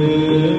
Amen.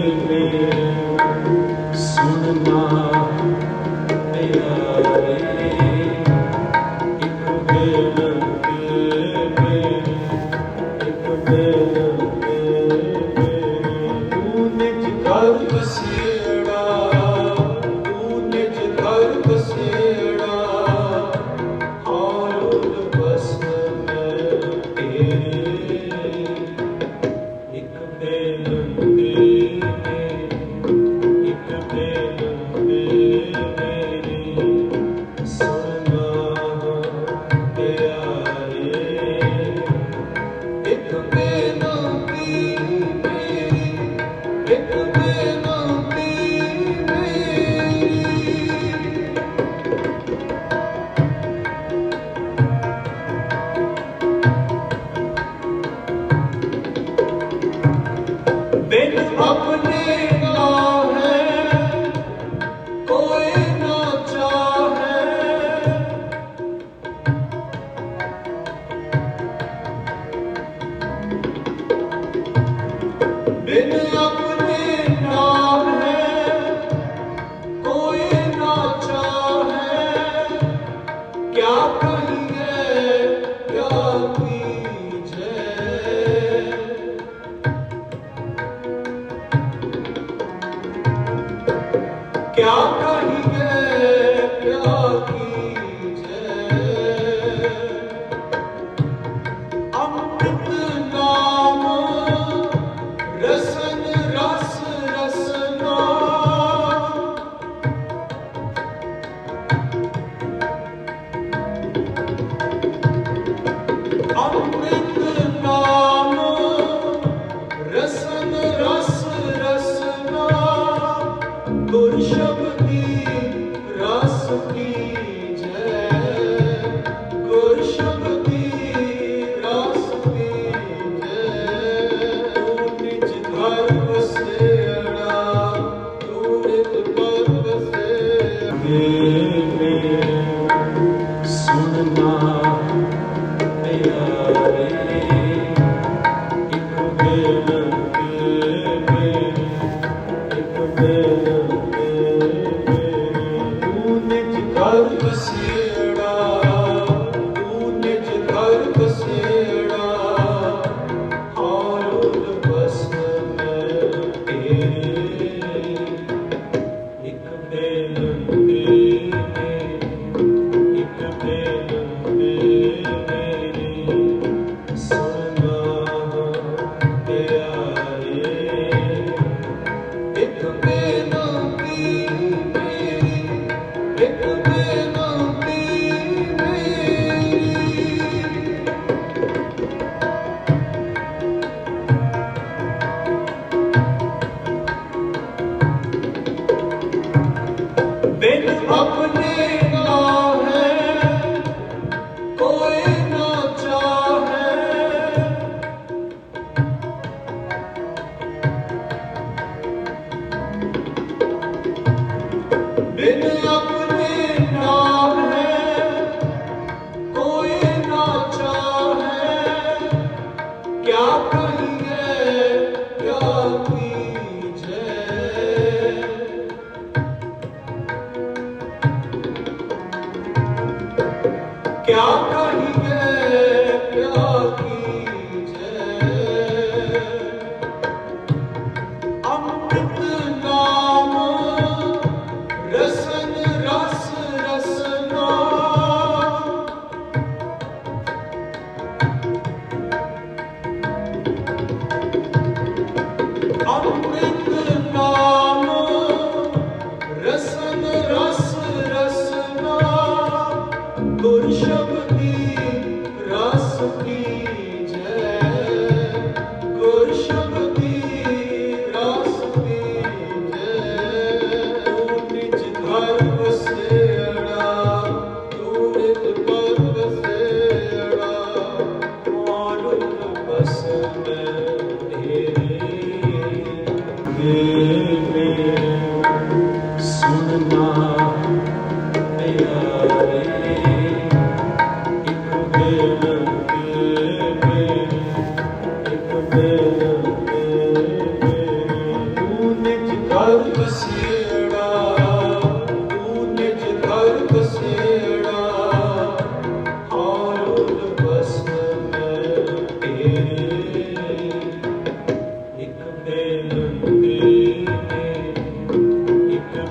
Amen.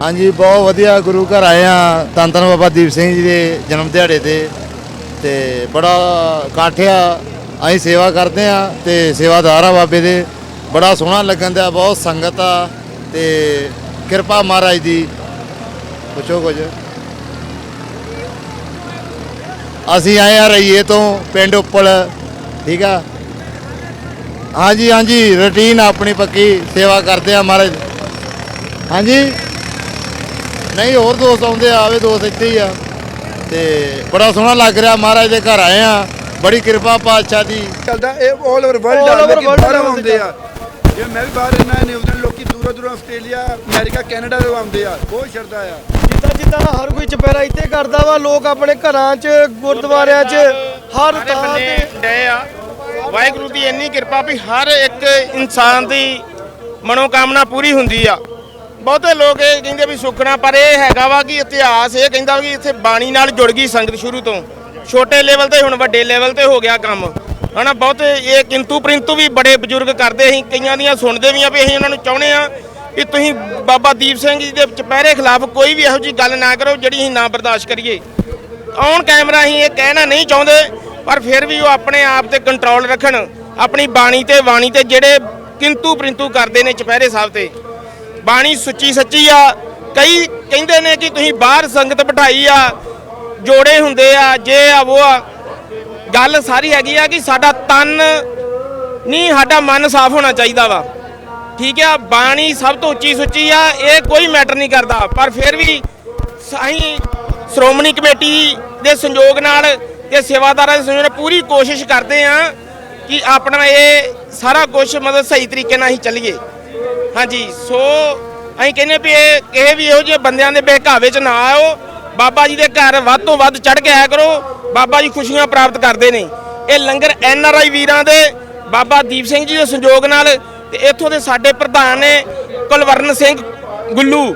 ਹਾਂਜੀ, ਬਹੁਤ ਵਧੀਆ ਗੁਰੂ ਘਰ ਆਏ ਆ ਧੰਨ ਧੰਨ ਬਾਬਾ ਦੀਪ ਸਿੰਘ ਜੀ ਦੇ ਜਨਮ ਦਿਹਾੜੇ ਤੇ। ਤੇ ਬੜਾ ਇਕੱਠ ਆ ਅਸੀਂ ਸੇਵਾ ਕਰਦੇ ਆ ਤੇ ਸੇਵਾਦਾਰ ਆ ਬਾਬੇ ਦੇ। ਬੜਾ ਸੋਹਣਾ ਲੱਗਣ ਦਾ ਬਹੁਤ ਸੰਗਤ ਆ। ਤੇ ਕਿਰਪਾ ਮਹਾਰਾਜ ਦੀ। ਪੁੱਛੋ ਕੁਝ। ਅਸੀਂ ਆਏ ਆ ਰਈਏ ਤੋਂ ਪਿੰਡ ਉੱਪਲ, ਠੀਕ ਆ? ਹਾਂਜੀ ਹਾਂਜੀ, ਰੁਟੀਨ ਆਪਣੀ ਪੱਕੀ, ਸੇਵਾ ਕਰਦੇ ਆ ਮਹਾਰਾਜ। ਹਾਂਜੀ? ਨਹੀਂ ਹੋਰ ਦੋਸਤ ਆਉਂਦੇ ਆ ਆਵੇ ਦੋਸਤ ਇੱਥੇ ਹੀ ਆ। ਤੇ ਬੜਾ ਸੋਹਣਾ ਲੱਗ ਰਿਹਾ ਮਹਾਰਾਜ ਦੇ ਘਰ ਆਏ ਆ। ਬੜੀ ਕਿਰਪਾ ਪਾਤਸ਼ਾਹ ਦੀ। ਚੱਲਦਾ ਇਹ 올 ਓਵਰ ਵਰਲਡ All ਆ over ਲੇਕਿਨ world ਬਾਹਰੋਂ level ਆਉਂਦੇ ਆ। ਜੇ ਮੈਂ ਵੀ ਬਾਹਰ ਰਹਿਣਾ ਨਿਊਜ਼ੀਲੈਂਡ ਲੋਕੀ ਦੂਰੋਂ ਦੂਰੋਂ ਆਸਟ੍ਰੇਲੀਆ ਅਮਰੀਕਾ ਕੈਨੇਡਾ ਤੋਂ ਆਉਂਦੇ ਆ ਬਹੁਤ ਸ਼ਰਧਾ ਆ। ਜਿੱਦਾਂ ਜਿੱਦਾਂ ਹਰ ਕੋਈ ਚੁਪਹਿਰਾ ਇੱਥੇ ਕਰਦਾ ਵਾ ਲੋਕ ਆਪਣੇ ਘਰਾਂ 'ਚ ਗੁਰਦੁਆਰਿਆਂ 'ਚ ਹਰ ਸਾਰੇ ਥਾਂ ਤੇ। ਆ। ਵਾਹਿਗੁਰੂ ਦੀ ਇੰਨੀ ਕਿਰਪਾ ਵੀ ਹਰ ਇੱਕ ਇਨਸਾਨ ਦੀ ਮਨੋਕਾਮਨਾ ਪੂਰੀ ਹੁੰਦੀ ਆ। ਬਹੁਤੇ ਲੋਕ ਇਹ ਕਹਿੰਦੇ ਵੀ ਸੁਖਣਾ, ਪਰ ਇਹ ਹੈਗਾ ਵਾ ਕਿ ਇਤਿਹਾਸ, ਇਹ ਕਹਿੰਦਾ ਕਿ ਇੱਥੇ ਬਾਣੀ ਨਾਲ ਜੁੜ ਗਈ ਸੰਗਤ ਸ਼ੁਰੂ ਤੋਂ। ਛੋਟੇ ਲੈਵਲ ਤੇ ਹੁਣ ਵੱਡੇ ਲੈਵਲ ਤੇ ਹੋ ਗਿਆ ਕੰਮ। ਹਨਾ, ਬਹੁਤੇ ਇਹ ਕਿੰਤੂ ਪ੍ਰਿੰਤੂ ਵੀ ਬੜੇ ਬਜ਼ੁਰਗ ਕਰਦੇ ਅਸੀਂ ਕਈਆਂ ਦੀਆਂ ਸੁਣਦੇ ਵੀ ਆ ਵੀ ਅਸੀਂ ਉਹਨਾਂ ਨੂੰ ਚਾਹੁੰਦੇ ਆ ਕਿ ਤੁਸੀਂ ਬਾਬਾ ਦੀਪ ਸਿੰਘ ਜੀ ਦੇ ਚੁਪਹਿਰੇ ਖਿਲਾਫ ਕੋਈ ਵੀ ਇਹੋ ਜਿਹੀ ਗੱਲ ਨਾ ਕਰੋ ਜਿਹੜੀ ਅਸੀਂ ਨਾ ਬਰਦਾਸ਼ਤ ਕਰੀਏ। ਔਨ ਕੈਮਰਾ ਅਸੀਂ ਇਹ ਕਹਿਣਾ ਨਹੀਂ ਚਾਹੁੰਦੇ, ਪਰ ਫਿਰ ਵੀ ਉਹ ਆਪਣੇ ਆਪ ਤੇ ਕੰਟਰੋਲ ਰੱਖਣ, ਆਪਣੀ ਬਾਣੀ ਤੇ ਬਾਣੀ ਤੇ ਜਿਹੜੇ ਕਿੰਤੂ ਪ੍ਰਿੰਤੂ ਕਰਦੇ ਨੇ ਚੁਪਹਿਰੇ ਸਾਹਿਬ ਤੇ। ਬਾਣੀ ਸੁੱਚੀ ਸੱਚੀ ਆ। ਕਈ ਕਹਿੰਦੇ ਨੇ ਕਿ ਤੁਸੀਂ ਬਾਹਰ ਸੰਗਤ ਬਿਠਾਈ ਆ, ਜੋੜੇ ਹੁੰਦੇ ਆ, ਜੇ ਆ ਉਹ ਆ। ਗੱਲ ਸਾਰੀ ਹੈਗੀ ਆ ਕਿ ਸਾਡਾ ਤਨ ਨਹੀਂ, ਸਾਡਾ ਮਨ ਸਾਫ਼ ਹੋਣਾ ਚਾਹੀਦਾ ਵਾ। ਠੀਕ ਆ, ਬਾਣੀ ਸਭ ਤੋਂ ਉੱਚੀ ਸੁੱਚੀ ਆ, ਇਹ ਕੋਈ ਮੈਟਰ ਨਹੀਂ ਕਰਦਾ। ਪਰ ਫਿਰ ਵੀ ਅਸੀਂ ਸ਼੍ਰੋਮਣੀ ਕਮੇਟੀ ਦੇ ਸੰਯੋਗ ਨਾਲ ਤੇ ਸੇਵਾਦਾਰਾਂ ਦੇ ਸੰਯੋਗ ਨਾਲ ਪੂਰੀ ਕੋਸ਼ਿਸ਼ ਕਰਦੇ ਆ ਕਿ ਆਪਣਾ ਇਹ ਸਾਰਾ ਕੁਝ ਮਤਲਬ ਸਹੀ ਤਰੀਕੇ ਨਾਲ ਹੀ ਚੱਲੀਏ। ਹਾਂਜੀ, ਸੋ ਅਸੀਂ ਕਹਿੰਦੇ ਵੀ ਇਹ ਕਿਸੇ ਵੀ ਇਹੋ ਜਿਹੇ ਬੰਦਿਆਂ ਦੇ ਬਹਿਕਾਵੇ 'ਚ ਨਾ ਆਓ ਬਾਬਾ ਜੀ ਦੇ ਘਰ ਵੱਧ ਤੋਂ ਵੱਧ ਚੜ ਕੇ ਆਇਆ ਕਰੋ। ਬਾਬਾ ਜੀ ਖੁਸ਼ੀਆਂ ਪ੍ਰਾਪਤ ਕਰਦੇ ਨੇ। ਇਹ ਲੰਗਰ ਐਨ ਆਰ ਆਈ ਵੀਰਾਂ ਦੇ, ਬਾਬਾ ਦੀਪ ਸਿੰਘ ਜੀ ਦੇ ਸੰਯੋਗ ਨਾਲ ਤੇ ਇੱਥੋਂ ਦੇ ਸਾਡੇ ਪ੍ਰਧਾਨ ਨੇ ਕੁਲਵਰਨ ਸਿੰਘ ਗੁੱਲੂ।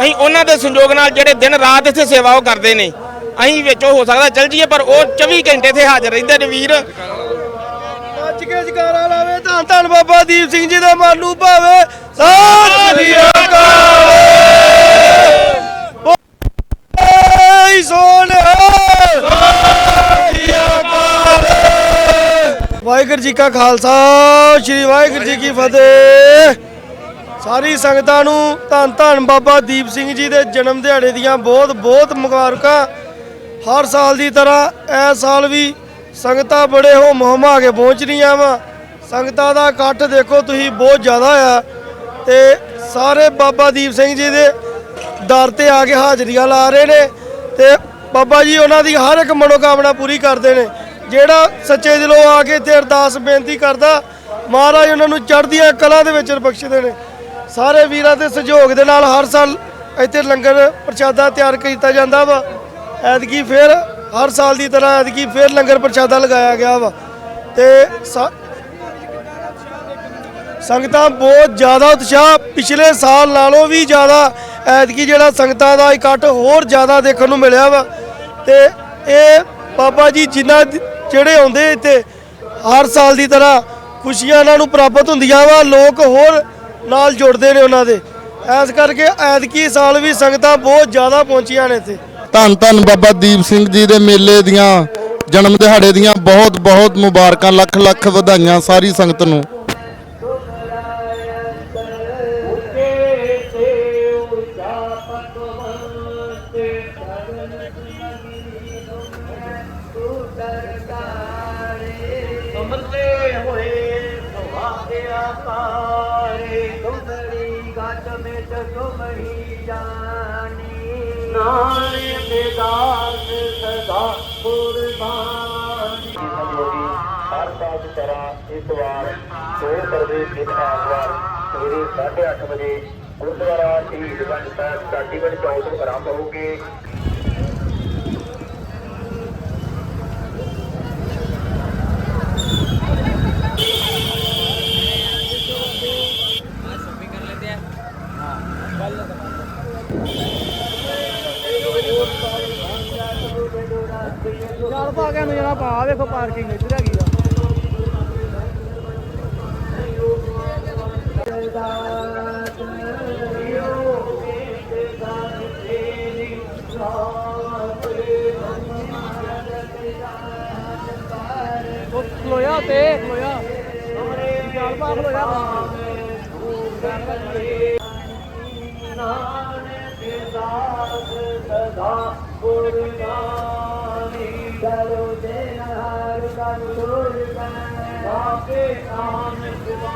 ਅਸੀਂ ਉਹਨਾਂ ਦੇ ਸੰਯੋਗ ਨਾਲ ਜਿਹੜੇ ਦਿਨ ਰਾਤ ਇੱਥੇ ਸੇਵਾ ਉਹ ਕਰਦੇ ਨੇ। ਅਸੀਂ ਵਿੱਚੋਂ ਹੋ ਸਕਦਾ ਚੱਲ ਜਾਈਏ, ਪਰ ਉਹ 24 ਘੰਟੇ ਇੱਥੇ ਹਾਜ਼ਰ ਰਹਿੰਦੇ ਨੇ ਵੀਰ। ਨੱਚ ਕੇ ਜਕਾਰਾ ਲਾਵੇ ਧੰਨ ਧੰਨ ਬਾਬਾ ਦੀਪ ਸਿੰਘ ਜੀ ਦਾ ਮਨ ਭਾਵੇ। ਵਾਹਿਗੁਰੂ ਜੀ ਕਾ ਖਾਲਸਾ, ਸ੍ਰੀ ਵਾਹਿਗੁਰੂ ਜੀ ਕੀ ਫਤਿਹ। ਸਾਰੀ ਸੰਗਤਾਂ ਨੂੰ ਧੰਨ ਧੰਨ ਬਾਬਾ ਦੀਪ ਸਿੰਘ ਜੀ ਦੇ ਜਨਮ ਦਿਹਾੜੇ ਦੀਆਂ ਬਹੁਤ ਬਹੁਤ ਮੁਬਾਰਕਾਂ। ਹਰ ਸਾਲ ਦੀ ਤਰ੍ਹਾਂ ਇਸ ਸਾਲ ਵੀ ਸੰਗਤਾਂ ਬੜੇ ਹੋਮ ਹਮਾ ਕੇ ਪਹੁੰਚ ਰਹੀਆਂ ਵਾ। ਸੰਗਤਾਂ ਦਾ ਇਕੱਠ ਦੇਖੋ ਤੁਸੀਂ, ਬਹੁਤ ਜ਼ਿਆਦਾ ਆ। ਤੇ ਸਾਰੇ ਬਾਬਾ ਦੀਪ ਸਿੰਘ ਜੀ ਦੇ ਦਰ ਤੇ ਆ ਕੇ ਹਾਜ਼ਰੀਆਂ ਲਾ ਰਹੇ ਨੇ ਤੇ ਬਾਬਾ ਜੀ, ਉਹਨਾਂ ਦੀ ਹਰ ਇੱਕ ਮਨੋਕਾਮਨਾ ਪੂਰੀ ਕਰਦੇ ਨੇ। ਜਿਹੜਾ ਸੱਚੇ ਦਿਲੋਂ ਆ ਕੇ ਇੱਥੇ ਅਰਦਾਸ ਬੇਨਤੀ ਕਰਦਾ, ਮਹਾਰਾਜ ਉਹਨਾਂ ਨੂੰ ਚੜ੍ਹਦੀਆਂ ਕਲਾ ਦੇ ਵਿੱਚ ਬਖਸ਼ਦੇ ਨੇ ਸਾਰੇ ਵੀਰਾਂ ਦੇ ਸਹਿਯੋਗ ਦੇ ਨਾਲ ਹਰ ਸਾਲ ਇੱਥੇ ਲੰਗਰ ਪ੍ਰਸ਼ਾਦਾ ਤਿਆਰ ਕੀਤਾ ਜਾਂਦਾ ਵਾ। ਐਤਕੀ ਫਿਰ ਹਰ ਸਾਲ ਦੀ ਤਰ੍ਹਾਂ ਐਤਕੀ ਫਿਰ ਲੰਗਰ ਪ੍ਰਸ਼ਾਦਾ ਲਗਾਇਆ ਗਿਆ ਵਾ। ਤੇ ਸਾ- ਸੰਗਤਾਂ ਬਹੁਤ ਜ਼ਿਆਦਾ ਉਤਸ਼ਾਹ। ਪਿਛਲੇ ਸਾਲ ਨਾਲੋਂ ਵੀ ਜ਼ਿਆਦਾ ਐਤਕੀ ਜਿਹੜਾ ਸੰਗਤਾਂ ਦਾ ਇਕੱਠ ਹੋਰ ਜ਼ਿਆਦਾ ਦੇਖਣ ਨੂੰ ਮਿਲਿਆ ਵਾ। ਤੇ ਇਹ ਬਾਬਾ ਜੀ ਜਿਨ੍ਹਾਂ ਜਿਹੜੇ ਆਉਂਦੇ ਇੱਥੇ, ਹਰ ਸਾਲ ਦੀ ਤਰ੍ਹਾਂ ਖੁਸ਼ੀਆਂ ਇਹਨਾਂ ਨੂੰ ਪ੍ਰਾਪਤ ਹੁੰਦੀਆਂ ਵਾ। ਲੋਕ ਹੋਰ ਨਾਲ ਜੁੜਦੇ ਨੇ ਉਹਨਾਂ ਦੇ। ਐਸ ਕਰਕੇ ਐਤਕੀ ਸਾਲ ਵੀ ਸੰਗਤਾਂ ਬਹੁਤ ਜ਼ਿਆਦਾ ਪਹੁੰਚੀਆਂ ਨੇ ਇੱਥੇ। ਧੰਨ ਧੰਨ ਬਾਬਾ ਦੀਪ ਸਿੰਘ ਜੀ ਦੇ ਮੇਲੇ ਦੀਆਂ, ਜਨਮ ਦਿਹਾੜੇ ਦੀਆਂ ਬਹੁਤ ਬਹੁਤ ਮੁਬਾਰਕਾਂ, ਲੱਖ ਲੱਖ ਵਧਾਈਆਂ ਸਾਰੀ ਸੰਗਤ ਨੂੰ। ਤਰ੍ਹਾਂ ਇਸ ਵਾਰ ਹੋਰ ਪ੍ਰਵੇਸ਼ ਦੇ ਆਸਵਾਰ ਸਵੇਰੇ 8:30 ਵਜੇ ਗੁਰਦੁਆਰਾ ਸ੍ਰੀ ਹਰਿਮੰਦਰ ਸਾਹਿਬ ਕਾਟੀਵੜ ਚੌਕ ਤੋਂ ਆਰੰਭ ਹੋਊਗੇ। ਜਲਪਾ ਗਿਆ ਨਜ਼ਾਰਾ ਪਾ ਦੇਖੋ ਪਾਰਕਿੰਗ ਇੱਧਰ ਹੈਗੀ। ਖਲੋਇਆ ਤੇ ਖਲੋਇਆ। ਚੱਲ ਪਾ ਖਲੋਇਆ। ਨਾਨਕ ਦਾਸ ਸਦਾ ਗੁਰਨਾਮੀ ਕਰੋ ਦੇ ਹਰ ਕਨ ਸੁਰ ਕੈ ਆਪੇ ਨਾਮ ਸੁਆਏ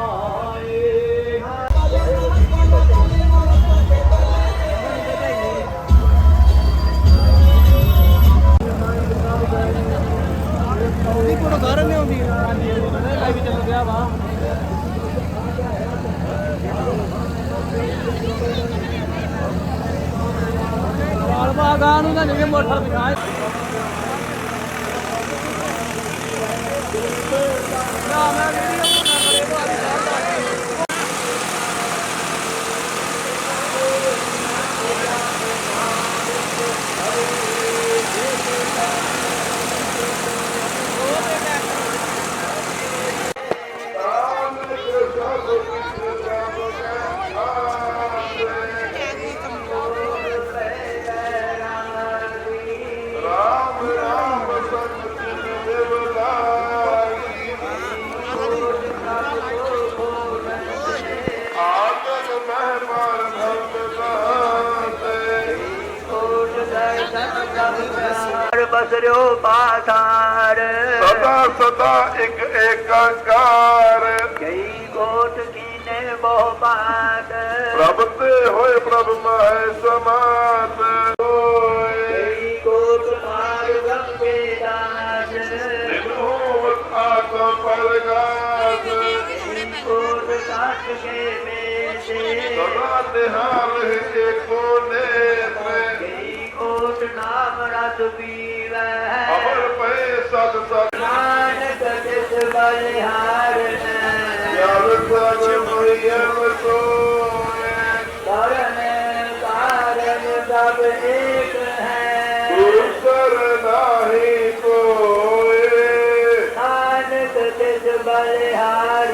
ਬਸਰਿਓ ਪਾਠਾਰ। ਸਦਾ ਸਦਾ ਇੱਕ ਏਕਾਕਾਰ। ਕਈ ਕੋਟ ਕੀਨੇ ਬਹੁ ਬਾਤ ਪ੍ਰਭ ਤੇ ਹੋਏ ਪ੍ਰਭ ਮਹਿ ਸਮਾਤ। ਹੋਏ ਕਈ ਕੋਟ ਮਾਰ ਗੰਗੇ ਦਾਸ ਦਿਨੋਂ ਆਤਮ ਪਰਗਾਸ। ਕਈ ਕੋਟ ਕਾਟ ਕੇ ਮੇਤੇ ਸਦਾ ਨਿਹਾਲ ਏਕੋ ਨੇਤਰੇ। ਕਈ ਕੋਟ ਨਾਮ ਰਸ ਪੀਵੈ। ਅਮਰ ਪਏ ਸਤ ਸਤ। ਨਾਨਕ ਜਿਸ ਬਲਿਹਾਰ ਯਾਰ ਸਜ ਮਈਮ ਸੋਏ ਕਰਨ ਕਾਰਨ ਸਭ ਏਕ ਹੈ। ਦੂਸਰ ਨਾਹੀ ਕੋਏ। ਨਾਨਕ ਜਿਸ ਬਲਿਹਾਰ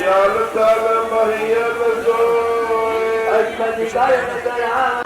ਜਲ ਤਲ ਮਹੀਮ ਸੋਏ ਅਸਮਤਿ ਕਰਨ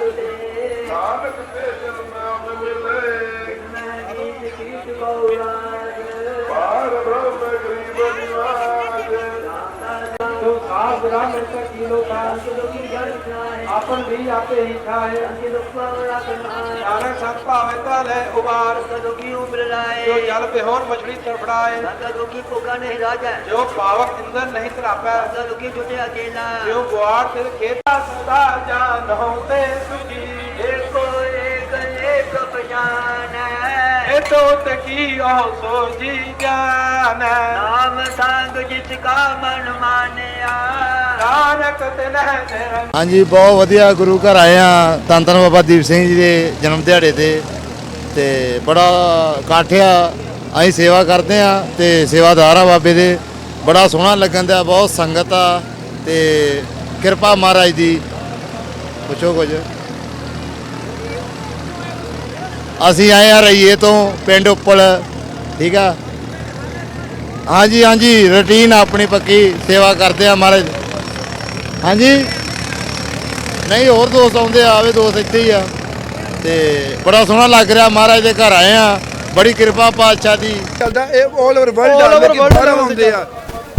ਮਿਲੇ ਨਾਨਕ ਤੇ ਜਨਮ ਮਿਲੇ ਮੈਂ ਗੀਤ ਗੀਤ ਗੌਰਾਜ ਪਾਰ ਬ੍ਰਹਮ ਗਰੀਬ ਨਿਵਾਜ ਨਾਤਾ ਜਾਨੋ ਖਾਸ ਰਾਮ ਤਕੀਲੋ ਕਾਂਤ ਲੋਕੀ ਜਨ ਆਪਨ ਵੀ ਆਪੇ ਹੀ ਖਾਏ ਅਨਿਲ ਪਾਵਣਾ ਕਰਨਾਏ ਨਾਨਕ ਸਤ ਭਾਵੇ ਤਾ ਲੈ ਉਬਾਰ ਸਦੁਕੀ ਉਬਰ ਲਾਏ। ਜੋ ਜਲ ਬਿਹੋਰ ਮਛੜੀ ਤੜਫੜਾਏ। ਸਦੁਕੀ ਭੁਖਾ ਨਹੀਂ ਰਾਜਾ। ਜੋ ਪਾਵਕ ਇੰਦਰ ਨਹੀਂ ਤਰਾਪੈ ਸਦੁਕੀ ਜੁਟੇ ਅਕੇਲਾ। ਜੋ ਗੁਆਰ ਤੇ ਖੇਤਾ ਸਦਾ ਜਾਨ ਹੋਤੇ ਸੁਜੀ। ਏਕੋ ਏਕ ਏਕ ਪਛਾਨ। ਹੈ ਤੋ ਤਕੀ ਉਹ ਸੋਜੀ ਜਾਨ ਨਾਮ ਸੰਗ ਜਿਤ ਕਾ ਮਨ ਮਾਨਿਆ। ਹਾਂਜੀ, ਬਹੁਤ ਵਧੀਆ ਗੁਰੂ ਘਰ ਆਏ ਆ ਧੰਨ ਧੰਨ ਬਾਬਾ ਦੀਪ ਸਿੰਘ ਜੀ ਦੇ ਜਨਮ ਦਿਹਾੜੇ ਤੇ। ਤੇ ਬੜਾ ਇਕੱਠ ਆ ਅਸੀਂ ਸੇਵਾ ਕਰਦੇ ਆ ਤੇ ਸੇਵਾਦਾਰ ਆ ਬਾਬੇ ਦੇ। ਬੜਾ ਸੋਹਣਾ ਲੱਗਣ ਦਾ ਬਹੁਤ ਸੰਗਤ ਆ ਤੇ ਕਿਰਪਾ ਮਹਾਰਾਜ ਦੀ। ਪੁੱਛੋ ਕੁਝ। ਅਸੀਂ ਆਏ ਆ ਰਈਏ ਤੋਂ ਪਿੰਡ ਉੱਪਲ, ਠੀਕ ਆ? ਹਾਂਜੀ ਹਾਂਜੀ, ਰੁਟੀਨ ਆਪਣੀ ਪੱਕੀ, ਸੇਵਾ ਕਰਦੇ ਆ ਮਹਾਰਾਜ। ਹਾਂਜੀ। ਨਹੀਂ ਹੋਰ ਦੋਸਤ ਆਉਂਦੇ ਆਵੇ ਦੋਸਤ ਇੱਥੇ ਹੀ ਆ। ਤੇ ਬੜਾ ਸੋਹਣਾ ਲੱਗ ਰਿਹਾ ਮਹਾਰਾਜ ਦੇ ਘਰ ਆਏ ਆ। ਬੜੀ ਕਿਰਪਾ ਪਾਤਸ਼ਾਹ ਦੀ। ਚੱਲਦਾ ਇਹ 올 ਓਵਰ ਵਰਲਡ ਆ ਲੇਕਿਨ ਬਾਹਰੋਂ ਆਉਂਦੇ ਆ।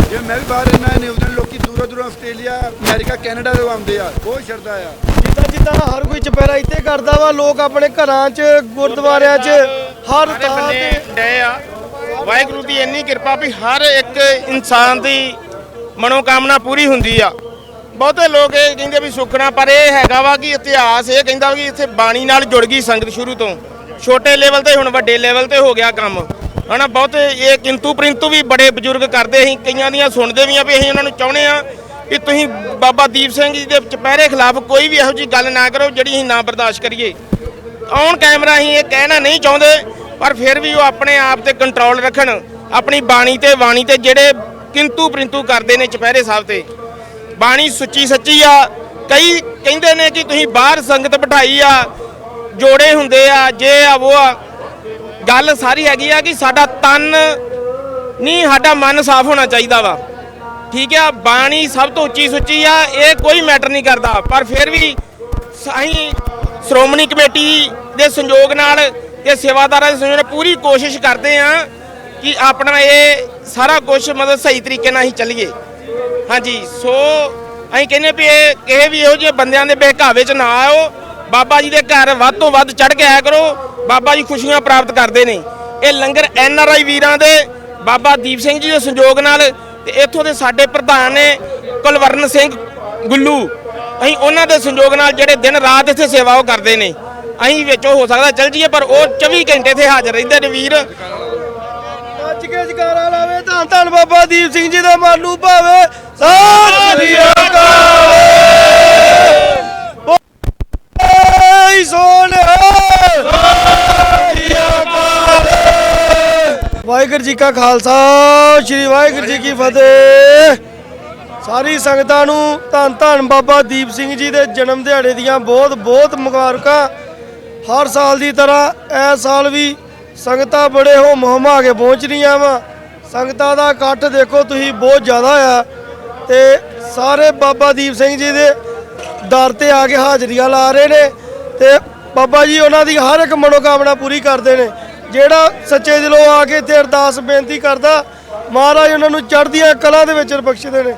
ਜਿਵੇਂ ਮੈਂ ਵੀ ਬਾਹਰ ਰਹਿਣਾ ਨਿਊਜ਼ੀਲੈਂਡ ਲੋਕੀ ਦੂਰੋਂ ਦੂਰੋਂ ਆਸਟ੍ਰੇਲੀਆ ਅਮਰੀਕਾ ਕੈਨੇਡਾ ਤੋਂ ਆਉਂਦੇ ਆ। ਬਹੁਤ ਸ਼ਰਧਾ ਆ। ਜਿੱਦਾਂ ਜਿੱਦਾਂ ਹਰ ਕੋਈ ਚਪੈਰਾ ਇੱਥੇ ਕਰਦਾ ਵਾ ਲੋਕ ਆਪਣੇ ਘਰਾਂ 'ਚ ਗੁਰਦੁਆਰਿਆਂ 'ਚ ਹਰ ਸਾਰੇ ਥਾਂ ਤੇ ਡਏ ਆ। ਵਾਹਿਗੁਰੂ ਦੀ ਇੰਨੀ ਕਿਰਪਾ ਵੀ ਹਰ ਇੱਕ ਇਨਸਾਨ ਦੀ ਮਨੋਕਾਮਨਾ ਪੂਰੀ ਹੁੰਦੀ ਆ। ਬਹੁਤੇ ਲੋਕ ਇਹ ਕਹਿੰਦੇ ਵੀ ਸੁਖਣਾ ਪਰ ਇਹ ਹੈਗਾ ਵਾ ਕਿ ਇਤਿਹਾਸ, ਇਹ ਕਹਿੰਦਾ ਵੀ ਇੱਥੇ ਬਾਣੀ ਨਾਲ ਜੁੜ ਗਈ ਸੰਗਤ ਸ਼ੁਰੂ ਤੋਂ। ਛੋਟੇ ਲੈਵਲ ਤੇ ਹੁਣ ਵੱਡੇ ਲੈਵਲ ਤੇ ਹੋ ਗਿਆ ਕੰਮ। ਹਨਾ, ਬਹੁਤੇ ਇਹ ਕਿੰਤੂ ਪ੍ਰਿੰਤੂ ਵੀ ਬੜੇ ਬਜ਼ੁਰਗ ਕਰਦੇ ਅਸੀਂ ਕਈਆਂ ਦੀਆਂ ਸੁਣਦੇ ਵੀ ਆ ਵੀ ਅਸੀਂ ਉਹਨਾਂ ਨੂੰ ਚਾਹੁੰਦੇ ਆ ਕਿ ਤੁਸੀਂ ਬਾਬਾ ਦੀਪ ਸਿੰਘ ਜੀ ਦੇ ਚੁਪਹਿਰੇ ਖਿਲਾਫ ਕੋਈ ਵੀ ਇਹੋ ਜੀ ਗੱਲ ਨਾ ਕਰੋ ਜਿਹੜੀ ਅਸੀਂ ਨਾ ਬਰਦਾਸ਼ਤ ਕਰੀਏ। ਔਨ ਕੈਮਰਾ ਅਸੀਂ ਇਹ ਕਹਿਣਾ ਨਹੀਂ ਚਾਹੁੰਦੇ, ਪਰ ਫਿਰ ਵੀ ਉਹ ਆਪਣੇ ਆਪ ਤੇ ਕੰਟਰੋਲ ਰੱਖਣ, ਆਪਣੀ ਬਾਣੀ ਤੇ ਬਾਣੀ ਤੇ ਜਿਹੜੇ ਕਿੰਤੂ ਪ੍ਰਿੰਤੂ ਕਰਦੇ ਨੇ ਚੁਪਹਿਰੇ ਸਾਹਿਬ ਤੇ। ਬਾਣੀ ਸੁੱਚੀ ਸੱਚੀ ਆ। ਕਈ ਕਹਿੰਦੇ ਨੇ ਕਿ ਤੁਸੀਂ ਬਾਹਰ ਸੰਗਤ ਬਿਠਾਈ ਆ, ਜੋੜੇ ਹੁੰਦੇ ਆ, ਜੇ ਆ ਉਹ ਆ। ਗੱਲ ਸਾਰੀ ਹੈਗੀ ਆ ਕਿ ਸਾਡਾ ਤਨ ਨਹੀਂ, ਸਾਡਾ ਮਨ ਸਾਫ਼ ਹੋਣਾ ਚਾਹੀਦਾ ਵਾ। ਠੀਕ ਆ, ਬਾਣੀ ਸਭ ਤੋਂ ਉੱਚੀ ਸੁੱਚੀ ਆ, ਇਹ ਕੋਈ ਮੈਟਰ ਨਹੀਂ ਕਰਦਾ। ਪਰ ਫਿਰ ਵੀ ਅਸੀਂ ਸ਼੍ਰੋਮਣੀ ਕਮੇਟੀ ਦੇ ਸੰਯੋਗ ਨਾਲ ਤੇ ਸੇਵਾਦਾਰਾਂ ਦੇ ਸੰਯੋਗ ਨਾਲ ਪੂਰੀ ਕੋਸ਼ਿਸ਼ ਕਰਦੇ ਆ ਕਿ ਆਪਣਾ ਇਹ ਸਾਰਾ ਕੁਝ ਮਤਲਬ ਸਹੀ ਤਰੀਕੇ ਨਾਲ ਹੀ ਚੱਲੀਏ। ਹਾਂਜੀ, ਸੋ ਅਸੀਂ ਕਹਿੰਦੇ ਵੀ ਇਹ ਕਿਸੇ ਵੀ ਇਹੋ ਜਿਹੇ ਬੰਦਿਆਂ ਦੇ ਬਹਿਕਾਵੇ 'ਚ ਨਾ ਆਓ ਬਾਬਾ ਜੀ ਦੇ ਘਰ ਵੱਧ ਤੋਂ ਵੱਧ ਚੜ ਕੇ ਆਇਆ ਕਰੋ। ਬਾਬਾ ਜੀ ਖੁਸ਼ੀਆਂ ਪ੍ਰਾਪਤ ਕਰਦੇ ਨੇ। ਇਹ ਲੰਗਰ ਐਨ ਆਰ ਆਈ ਵੀਰਾਂ ਦੇ, ਬਾਬਾ ਦੀਪ ਸਿੰਘ ਜੀ ਦੇ ਸੰਯੋਗ ਨਾਲ ਤੇ ਇੱਥੋਂ ਦੇ ਸਾਡੇ ਪ੍ਰਧਾਨ ਨੇ ਕੁਲਵਰਨ ਸਿੰਘ ਗੁੱਲੂ। ਅਸੀਂ ਉਹਨਾਂ ਦੇ ਸੰਯੋਗ ਨਾਲ ਜਿਹੜੇ ਦਿਨ ਰਾਤ ਇੱਥੇ ਸੇਵਾ ਉਹ ਕਰਦੇ ਨੇ। ਅਸੀਂ ਵਿੱਚੋਂ ਹੋ ਸਕਦਾ ਚੱਲ ਜਾਈਏ, ਪਰ ਉਹ 24 ਘੰਟੇ ਇੱਥੇ ਹਾਜ਼ਰ ਰਹਿੰਦੇ ਨੇ ਵੀਰ। ਅੱਜ ਕੇ ਜਕਾਰਾ ਲਾਵੇ ਧੰਨ ਧੰਨ ਬਾਬਾ ਦੀਪ ਸਿੰਘ ਜੀ ਦਾ ਮਨ ਨੂੰ ਭਾਵੇ ਸਤਿ ਸ੍ਰੀ ਅਕਾਲ ਬੋਲੇ ਸੋਨਿਹਾ ਵਾਹਿਗੁਰੂ ਜੀ ਕਾ ਖਾਲਸਾ, ਸ੍ਰੀ ਵਾਹਿਗੁਰੂ ਜੀ ਕੀ ਫਤਿਹ। ਸਾਰੀ ਸੰਗਤਾਂ ਨੂੰ ਧੰਨ ਧੰਨ ਬਾਬਾ ਦੀਪ ਸਿੰਘ ਜੀ ਦੇ ਜਨਮ ਦਿਹਾੜੇ ਦੀਆਂ ਬਹੁਤ ਬਹੁਤ ਮੁਬਾਰਕਾਂ। ਹਰ ਸਾਲ ਦੀ ਤਰ੍ਹਾਂ ਇਸ ਸਾਲ ਵੀ ਸੰਗਤਾਂ ਬੜੇ ਹੋਮ ਹਮਾ ਕੇ ਪਹੁੰਚ ਰਹੀਆਂ ਵਾ। ਸੰਗਤਾਂ ਦਾ ਇਕੱਠ ਦੇਖੋ, ਤੁਸੀਂ ਬਹੁਤ ਜ਼ਿਆਦਾ ਆ। ਤੇ ਸਾਰੇ ਬਾਬਾ ਦੀਪ ਸਿੰਘ ਜੀ ਦੇ ਦਰ ਤੇ ਆ ਕੇ ਹਾਜ਼ਰੀਆਂ ਲਾ ਰਹੇ ਨੇ ਤੇ ਬਾਬਾ ਜੀ, ਉਹਨਾਂ ਦੀ ਹਰ ਇੱਕ ਮਨੋਕਾਮਨਾ ਪੂਰੀ ਕਰਦੇ ਨੇ। ਜਿਹੜਾ ਸੱਚੇ ਦਿਲੋਂ ਆ ਕੇ ਇੱਥੇ ਅਰਦਾਸ ਬੇਨਤੀ ਕਰਦਾ, ਮਹਾਰਾਜ ਉਹਨਾਂ ਨੂੰ ਚੜ੍ਹਦੀਆਂ ਕਲਾ ਦੇ ਵਿੱਚ ਬਖਸ਼ਦੇ ਨੇ।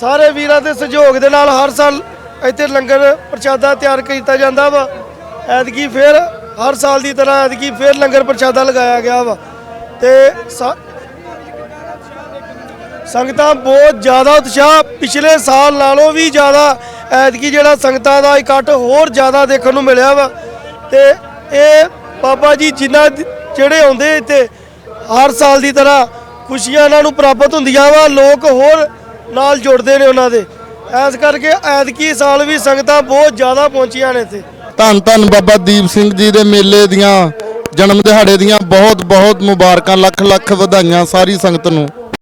ਸਾਰੇ ਵੀਰਾਂ ਦੇ ਸਹਿਯੋਗ ਦੇ ਨਾਲ ਹਰ ਸਾਲ ਇੱਥੇ ਲੰਗਰ ਪ੍ਰਸ਼ਾਦਾ ਤਿਆਰ ਕੀਤਾ ਜਾਂਦਾ ਵਾ। ਐਤਕੀ ਫਿਰ ਹਰ ਸਾਲ ਦੀ ਤਰ੍ਹਾਂ ਐਤਕੀ ਫਿਰ ਲੰਗਰ ਪ੍ਰਸ਼ਾਦਾ ਲਗਾਇਆ ਗਿਆ ਵਾ। ਤੇ ਸਾ- ਸੰਗਤਾਂ ਬਹੁਤ ਜ਼ਿਆਦਾ ਉਤਸ਼ਾਹ। ਪਿਛਲੇ ਸਾਲ ਨਾਲੋਂ ਵੀ ਜ਼ਿਆਦਾ ਐਤਕੀ ਜਿਹੜਾ ਸੰਗਤਾਂ ਦਾ ਇਕੱਠ ਹੋਰ ਜ਼ਿਆਦਾ ਦੇਖਣ ਨੂੰ ਮਿਲਿਆ ਵਾ। ਤੇ ਇਹ ਬਾਬਾ ਜੀ ਜਿਨ੍ਹਾਂ ਜਿਹੜੇ ਆਉਂਦੇ ਇੱਥੇ, ਹਰ ਸਾਲ ਦੀ ਤਰ੍ਹਾਂ ਖੁਸ਼ੀਆਂ ਇਹਨਾਂ ਨੂੰ ਪ੍ਰਾਪਤ ਹੁੰਦੀਆਂ ਵਾ। ਲੋਕ ਹੋਰ ਨਾਲ ਜੁੜਦੇ ਨੇ ਉਹਨਾਂ ਦੇ। ਐਸ ਕਰਕੇ ਐਤਕੀ ਸਾਲ ਵੀ ਸੰਗਤਾਂ ਬਹੁਤ ਜ਼ਿਆਦਾ ਪਹੁੰਚੀਆਂ ਨੇ ਇੱਥੇ। ਧੰਨ ਧੰਨ ਬਾਬਾ ਦੀਪ ਸਿੰਘ ਜੀ ਦੇ ਮੇਲੇ ਦੀਆਂ, ਜਨਮ ਦਿਹਾੜੇ ਦੀਆਂ ਬਹੁਤ ਬਹੁਤ ਮੁਬਾਰਕਾਂ, ਲੱਖ ਲੱਖ ਵਧਾਈਆਂ ਸਾਰੀ ਸੰਗਤ ਨੂੰ।